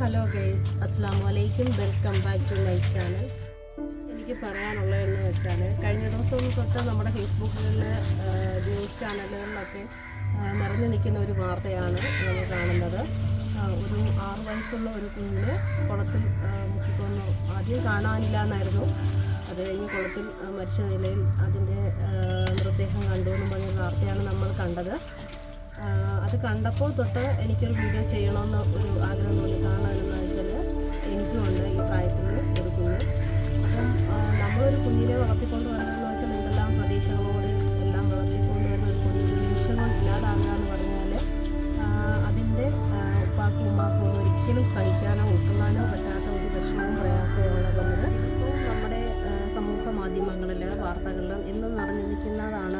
Hello guys അസ്സാം വലൈക്കും welcome back to my channel. എനിക്ക് പറയാനുള്ളതെന്ന് വെച്ചാൽ കഴിഞ്ഞ ദിവസം തൊട്ട് നമ്മുടെ ഫേസ്ബുക്കിൽ ന്യൂസ് ചാനലുകളിലൊക്കെ നിറഞ്ഞു നിൽക്കുന്ന ഒരു വാർത്തയാണ് നമ്മൾ കാണുന്നത്. ഒരു ആറ് വയസ്സുള്ള ഒരു കുഞ്ഞിന് കുളത്തിൽ മുക്കിക്കൊന്നു. ആദ്യം കാണാനില്ല എന്നായിരുന്നു. അത് കഴിഞ്ഞ് കുളത്തിൽ മരിച്ച നിലയിൽ അതിന്റെ മൃതദേഹം കണ്ടു എന്നും പറഞ്ഞ വാർത്തയാണ് നമ്മൾ കണ്ടത്. അത് കണ്ടപ്പോൾ തൊട്ട് എനിക്കൊരു വീഡിയോ ചെയ്യണമെന്ന് ഒരു ആഗ്രഹം തോന്നി കാരണം വെച്ചാൽ എനിക്കുമുണ്ട് ഈ പ്രായത്തിൽ ഒരു കുഞ്ഞ്. അപ്പം നമ്മളൊരു കുഞ്ഞിനെ വളർത്തിക്കൊണ്ട് വരണമെന്ന് വെച്ചാൽ എന്തെല്ലാം പ്രതീക്ഷകളോട് എല്ലാം വളർത്തിക്കൊണ്ട് വരുന്ന ഒരു കുഞ്ഞ് നിമിഷങ്ങൾ ഇല്ലാതാകുക എന്ന് പറഞ്ഞാൽ അതിന്റെ ഉപ്പാക്കും ഉമ്മാക്കും ഒരിക്കലും സഹിക്കാനോ ഉൾക്കൊള്ളാനോ പറ്റാത്ത ഒരു വിഷമവും പ്രയാസവും ഉള്ളത് നമ്മുടെ സമൂഹ മാധ്യമങ്ങളിൽ വാർത്തകളിലും എന്നും നിറഞ്ഞു നിൽക്കുന്നതാണ് ഒന്നെങ്കിൽ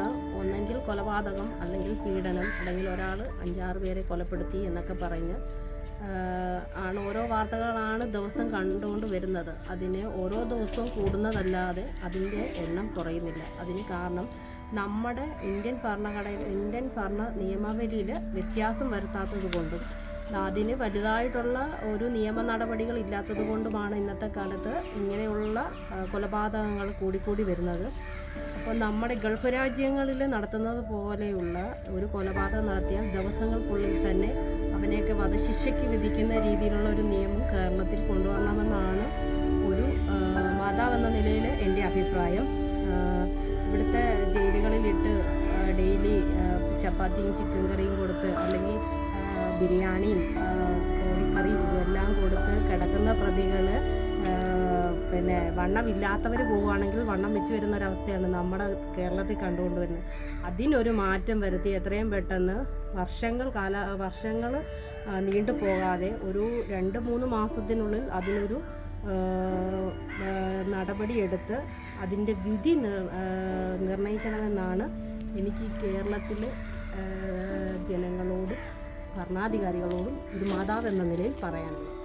കൊലപാതകം അല്ലെങ്കിൽ പീഡനം അല്ലെങ്കിൽ ഒരാൾ അഞ്ചാറ് പേരെ കൊലപ്പെടുത്തി എന്നൊക്കെ പറഞ്ഞ് ആണ് ഓരോ വാർത്തകളാണ് ദിവസം കണ്ടുകൊണ്ട് വരുന്നത്. അതിന് ഓരോ ദിവസവും കൂടുന്നതല്ലാതെ അതിന്റെ എണ്ണം കുറയുന്നില്ല. അതിന് കാരണം നമ്മുടെ ഇന്ത്യൻ ഭരണഘടന ഇന്ത്യൻ ഭരണ നിയമാവലിയിൽ വ്യത്യാസം വരുത്താത്തത് കൊണ്ടും അതിന് വലുതായിട്ടുള്ള ഒരു നിയമ നടപടികൾ ഇല്ലാത്തത് കൊണ്ടുമാണ് ഇന്നത്തെ കാലത്ത് ഇങ്ങനെയുള്ള കൊലപാതകങ്ങൾ കൂടിക്കൂടി വരുന്നത്. അപ്പോൾ നമ്മുടെ ഗൾഫ് രാജ്യങ്ങളിൽ നടത്തുന്നത് പോലെയുള്ള ഒരു കൊലപാതകം നടത്തിയാൽ ദിവസങ്ങൾക്കുള്ളിൽ തന്നെ അവനെയൊക്കെ വധശിക്ഷയ്ക്ക് വിധിക്കുന്ന രീതിയിലുള്ള ഒരു നിയമം കേരളത്തിൽ കൊണ്ടുവരണമെന്നാണ് ഒരു മാതാവെന്ന നിലയിൽ എന്റെ അഭിപ്രായം. ഇവിടുത്തെ ജയിലുകളിലിട്ട് ഡെയിലി ചപ്പാത്തിയും ചിക്കൻ കറിയും കൊടുത്ത് അല്ലെങ്കിൽ ബിരിയാണിയും കോഴിക്കറിയും ഇതെല്ലാം കൊടുത്ത് കിടക്കുന്ന പ്രതികൾ പിന്നെ വണ്ണമില്ലാത്തവർ പോവുകയാണെങ്കിൽ വണ്ണം വെച്ച് വരുന്ന ഒരവസ്ഥയാണ് നമ്മുടെ കേരളത്തിൽ കണ്ടുകൊണ്ടുവരുന്നത്. അതിനൊരു മാറ്റം വരുത്തി എത്രയും പെട്ടെന്ന് വർഷങ്ങൾ കാല വർഷങ്ങൾ നീണ്ടു പോകാതെ ഒരു രണ്ട് മൂന്ന് മാസത്തിനുള്ളിൽ അതിനൊരു നടപടിയെടുത്ത് അതിന്റെ വിധി നിർ നിർണയിക്കണമെന്നാണ് എനിക്ക് കേരളത്തിൽ ജനങ്ങളോടും ഭരണാധികാരികളോടും ഒരു മാതാവ് എന്ന നിലയിൽ പറയാനുള്ളത്.